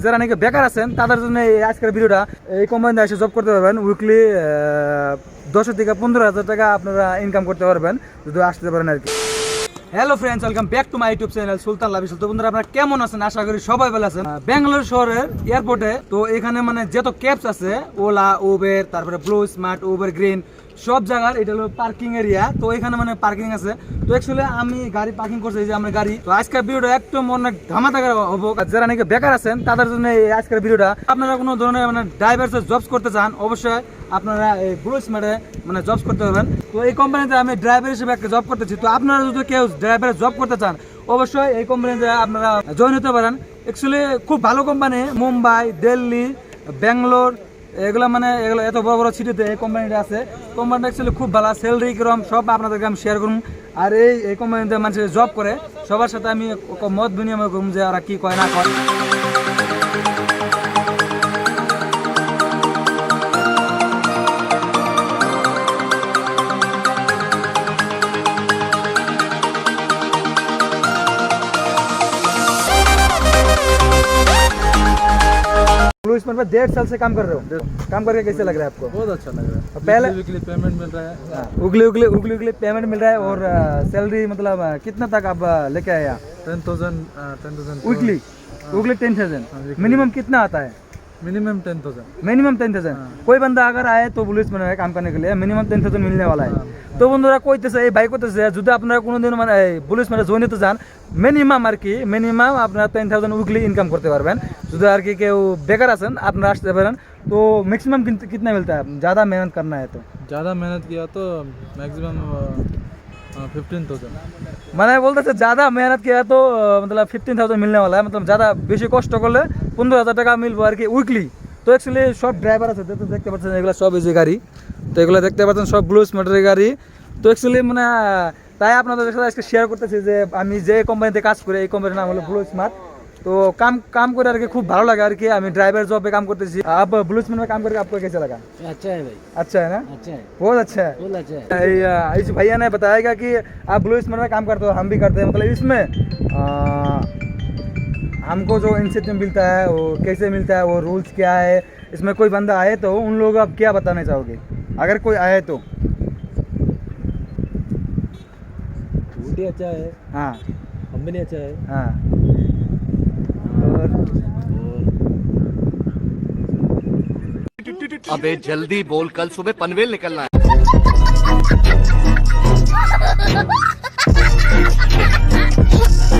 যারা নাকি বেকার আছেন, তাদের জন্য আজকের ভিডিওটা এই কোম্পানিতে এসে জব করতে পারবেন। উইকলি দশ থেকে পনেরো হাজার টাকা আপনারা ইনকাম করতে পারবেন, যদি আসতে পারেন আর কি। Hello friends welcome back to my YouTube channel Sultan লাভি সুলতান। বন্ধুরা, আপনারা কেমন আছেন? আশা করি সবাই ভালো আছেন। ব্যাঙ্গালোর শহরের এয়ারপোর্টে তো এখানে মানে যত ক্যাবস আছে ওলা উবের তারপরে ব্লু স্মার্ট উবের গ্রিন সব জায়গার, এটা হলো পার্কিং এরিয়া তো এখানে মানে পার্কিং আছে। তো অ্যাকচুয়ালি আমি গাড়ি পার্কিং করছি, এই যে আমার গাড়ি। তো আজকের ভিডিওটা একদম অনেক ধামাতাকা হব। যারা নাকি বেকার আছেন, তাদের জন্য এই আজকের ভিডিওটা। আপনারা কোনো ধরনের মানে ড্রাইভার জবস করতে চান, অবশ্যই আপনারা এই ব্লু স্মার্টে মানে জবস করতে পারবেন। তো এই কোম্পানিতে আমি ড্রাইভার হিসেবে একটা জব করতেছি। তো আপনারা যদি কেউ ড্রাইভারের জব করতে চান, অবশ্যই এই কোম্পানিতে আপনারা জয়েন হতে পারেন। অ্যাকচুয়ালি খুব ভালো কোম্পানি মুম্বাই দিল্লি ব্যাঙ্গালোর এগুলো মানে এগুলো এত বড় বড় সিটিতে এই কোম্পানিটা আছে। কোম্পানিটা অ্যাকচুয়ালি খুব ভালো স্যালারি কিরম সব আপনাদেরকে আমি শেয়ার করুন। আর এই এই কোম্পানিতে মানুষ জব করে, সবার সাথে আমি মত বিনিময় করুন যে ওরা কী কয়, না কয়। ब्लू स्मार्ट में डेढ़ साल से काम कर रहे हो? काम करके कैसे लग रहा है आपको? बहुत अच्छा लग रहा है। पहले- वीकली पेमेंट मिल रहा है। उगले उगली उगले उगली पेमेंट मिल रहा है और सैलरी मतलब कितना तक आप लेके आए यहाँ? Ten thousand ten thousand weekly weekly ten हाँ, थाउज़ेंड मिनिमम कितना आता है? minimum ten thousand minimum ten thousand कोई बंदा अगर आए तो पुलिस में काम करने के लिए मिनिमम টেন থাউজেন্ড মিলনে वाला है তো বন্ধুরা কইতেছে এই বাইক করতেছে যদি আপনারা কোনোদিন মানে পুলিশ মানে জয়েন হতে চান মিনিমাম আর কি মিনিমাম আপনারা টেন থাউজেন্ড উইকলি ইনকাম করতে পারবেন যদি আর কি কেউ বেকার আছেন আপনারা আসতে পারেন তো मैक्सिमम कितना मिलता है ज़्यादा मेहनत करना है तो ज़्यादा मेहनत किया तो मैक्सिमम फिफ्टीन थाउजेंड মানে বলতেছে যাদা মেহনত কিয়া তো मतलब ফিফটিন থাউজেন্ড মিলনে वाला है मतलब যাদা বেশি কষ্ট করলে পনেরো হাজার টাকা মিলবো আর কি উইকলি তো অ্যাকচুয়ালি সব ড্রাইভার আছে তো দেখতে পাচ্ছেন এগুলো সব এই যে গাড়ি তো এগুলো দেখতে পাচ্ছেন সব ব্লু স্মার্টের গাড়ি তো অ্যাকচুয়ালি মানে তাই আপনাদের সাথে আজকে শেয়ার করতেছি যে আমি যে কোম্পানিতে কাজ করি এই কোম্পানির নাম হলো ব্লু স্মার্ট তো কাম কাম করে আর কি খুব ভালো লাগে আর কি আমি ड्राइवर जॉब पे काम करते थे आप ब्लू स्मार्ट में काम करके आपको कैसा लगा अच्छा है भाई अच्छा है ना अच्छा है बहुत अच्छा है बहुत अच्छा है ये, आ, इस भैया ने बताएगा कि आप ब्लू स्मार्ट में काम करते हो हम भी करते हैं मतलब इसमें आ, हमको जो इंसेंटिव मिलता है वो कैसे मिलता है वो रूल्स क्या है इसमें कोई बंदा आए तो उन लोगों को आप क्या बताना चाहोगे? अगर कोई आए तो। ड्यूटी अच्छा है। हाँ। कंपनी अच्छा है। हाँ। और अबे जल्दी बोल कल सुबह पनवेल निकलना है।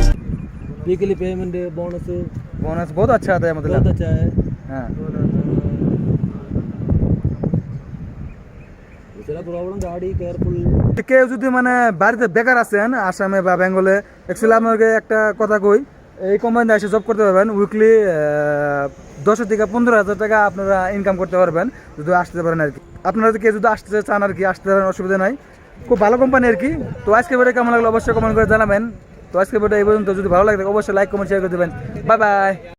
वीकली पेमेंट बोनस बोनस बहुत अच्छा आता है बहुत मतलब अच्छा है हाँ दूसरा प्रॉब्लम गाड़ी केयरफुल কেউ যদি মানে বাড়িতে বেকার আছেন আসামে বা বেঙ্গলে অ্যাকচুয়ালি আপনাকে একটা কথা কই এই কোম্পানিতে এসে জব করতে পারবেন উইকলি দশ থেকে পনেরো হাজার টাকা আপনারা ইনকাম করতে পারবেন যদি আসতে পারেন আর কি আপনারা যদি কেউ যদি আসতে চান আর কি আসতে পারেন অসুবিধা নাই খুব ভালো কোম্পানি আর কি তো আজকে ভিডিও কেমন লাগলো অবশ্যই কমেন্ট করে জানাবেন তো আজকে ভিডিও এই পর্যন্ত। যদি ভালো লাগে অবশ্যই লাইক কমেন্ট শেয়ার করে দেবেন। Bye bye